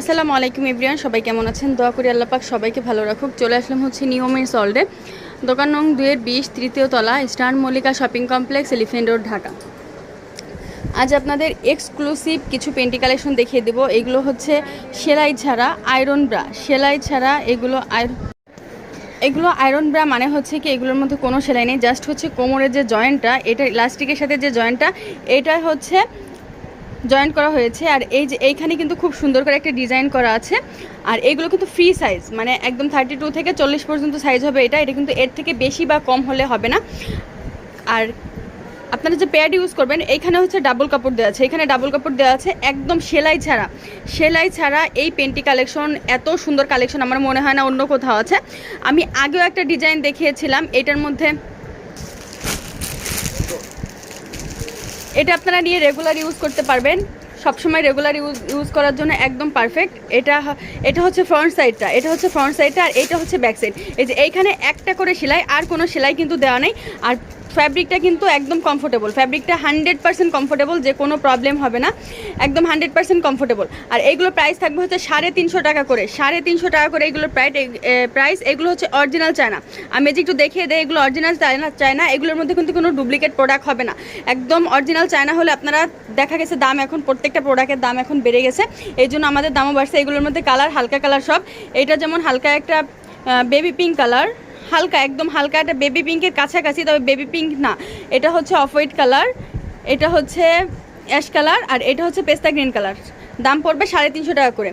আসসালামু আলাইকুম এভরিয়ান সবাই কেমন আছেন? দোয়া করি আল্লাপাক সবাইকে ভালো রাখুক। চলে আসলাম হচ্ছে নিয়মের সল্ডে দোকান নং দুয়ের বিশ, তৃতীয় তলা, star Mallika shopping complex elephant road, Dhaka. আজ আপনাদের এক্সক্লুসিভ কিছু পেন্টি কালেকশন দেখিয়ে দেবো। এগুলো হচ্ছে সেলাই ছাড়া আয়রন ব্রা। সেলাই ছাড়া এগুলো আয়রন এগুলো আয়রন ব্রা মানে হচ্ছে কি, এগুলোর মধ্যে কোনো সেলাই নেই। জাস্ট হচ্ছে কোমরের যে জয়েন্টটা, এটা ইলাস্টিকের সাথে যে জয়েন্টটা এটা হচ্ছে জয়েন্ট করা হয়েছে। আর এই যে এইখানে কিন্তু খুব সুন্দর করে একটা ডিজাইন করা আছে। আর এগুলো কিন্তু ফ্রি সাইজ মানে একদম থার্টি টু থেকে চল্লিশ পর্যন্ত সাইজ হবে এটা। এটা কিন্তু এর থেকে বেশি বা কম হলে হবে না। আর আপনারা যে প্যাড ইউজ করবেন, এইখানে হচ্ছে ডাবল কাপড় দেওয়া আছে। এখানে ডাবল কাপড় দেওয়া আছে একদম সেলাই ছাড়া। সেলাই ছাড়া এই পেন্টি কালেকশন এত সুন্দর কালেকশন আমার মনে হয় না অন্য কোথাও আছে। আমি আগেও একটা ডিজাইন দেখিয়েছিলাম, এটার মধ্যে এটা আপনারা নিয়ে রেগুলার ইউজ করতে পারবেন। সবসময় রেগুলার ইউজ ইউজ করার জন্য একদম পারফেক্ট এটা এটা হচ্ছে ফ্রন্ট সাইডটা এটা হচ্ছে ফ্রন্ট সাইডটা আর এটা হচ্ছে ব্যাক সাইড এই যে এইখানে একটা করে সেলাই, আর কোনো সেলাই কিন্তু দেওয়া নেই। আর ফ্যাব্রিকটা কিন্তু একদম কমফোর্টেবল ফ্যাব্রিকটা হান্ড্রেড পার্সেন্ট কমফোর্টেবল যে কোনো প্রবলেম হবে না। একদম হান্ড্রেড পার্সেন্ট কমফোর্টেবল আর এইগুলোর প্রাইস থাকবে হচ্ছে সাড়ে তিনশো টাকা করে। সাড়ে তিনশো টাকা করে এইগুলোর প্রাইস প্রাইস এগুলো হচ্ছে অরিজিনাল চায়না। আমি যে একটু দেখিয়ে দেয় এগুলো অরিজিনাল চায়না চায়না, এগুলোর মধ্যে কিন্তু কোনো ডুপ্লিকেট প্রোডাক্ট হবে না। একদম অরিজিনাল চায়না হলে আপনারা দেখা গেছে দাম এখন, প্রত্যেকটা প্রোডাক্টের দাম এখন বেড়ে গেছে। এই জন্য আমাদের দামও বাড়ছে। এগুলোর মধ্যে কালার হালকা কালার সব। এটা যেমন হালকা একটা বেবি পিঙ্ক কালার হালকা, একদম হালকা একটা বেবি পিঙ্কের কাছাকাছি, তবে বেবি পিঙ্ক না। এটা হচ্ছে অফ হোয়াইট কালার এটা হচ্ছে অ্যাশ কালার আর এটা হচ্ছে পেস্তা গ্রিন কালার দাম পড়বে সাড়ে তিনশো টাকা করে।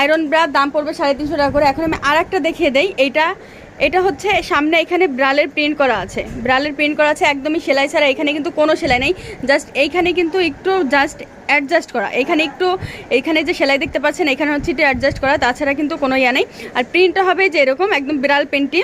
আয়রন ব্রা দাম পড়বে সাড়ে তিনশো টাকা করে। এখন আমি আর একটা দেখিয়ে দেই। এটা এটা হচ্ছে সামনে এখানে ব্রালের প্রিন্ট করা আছে। ব্রালের প্রিন্ট করা আছে, একদমই সেলাই ছাড়া। এখানে কিন্তু কোনো সেলাই নেই। জাস্ট এইখানে কিন্তু একটু জাস্ট অ্যাডজাস্ট করা। এখানে একটু, এখানে যে সেলাই দেখতে পাচ্ছেন, এখানে হচ্ছে একটু অ্যাডজাস্ট করা। তাছাড়া কিন্তু কোনো ইয়া নেই। আর প্রিন্টটা হবে যে এরকম, একদম বিড়াল প্রিন্টটি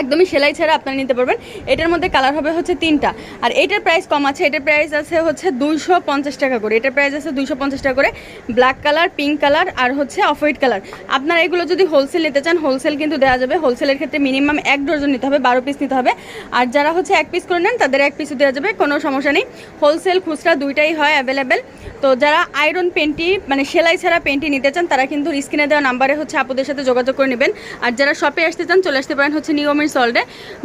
একদমই সেলাই ছাড়া আপনারা নিতে পারবেন। এটার মধ্যে কালার হবে হচ্ছে তিনটা। আর এটার প্রাইস কম আছে, এটার প্রাইস আছে হচ্ছে দুইশো পঞ্চাশ টাকা করে। এটার প্রাইস আছে দুইশো পঞ্চাশ টাকা করে। ব্ল্যাক কালার পিঙ্ক কালার আর হচ্ছে অফ হোয়াইট কালার আপনারা এগুলো যদি হোলসেল নিতে চান হোলসেল কিন্তু দেওয়া যাবে। হোলসেলের ক্ষেত্রে মিনিমাম এক ডজন নিতে হবে, বারো পিস নিতে হবে। আর যারা হচ্ছে এক পিস করে নেন, তাদের এক পিসও দেওয়া যাবে, কোনো সমস্যা নেই। হোলসেল খুচরা দুইটাই হয় অ্যাভেলেবেল তো যারা আয়রন পেন্টি মানে সেলাই ছাড়া পেন্টি নিতে চান, তারা কিন্তু স্ক্রিনে দেওয়া নাম্বারে হচ্ছে আপুদের সাথে যোগাযোগ করে নেবেন। আর যারা শপে আসতে চান, চলে আসতে পারেন হচ্ছে নিয়মের সল্টে।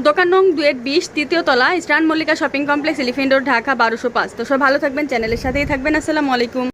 দোকান নং দুয়ের বিশ, তৃতীয় তলা, eastern Mallika shopping complex, elephant road, Dhaka বারোশো পাঁচ। তো সব ভালো থাকবেন, চ্যানেলের সাথেই থাকবেন। আসসালামু আলাইকুম।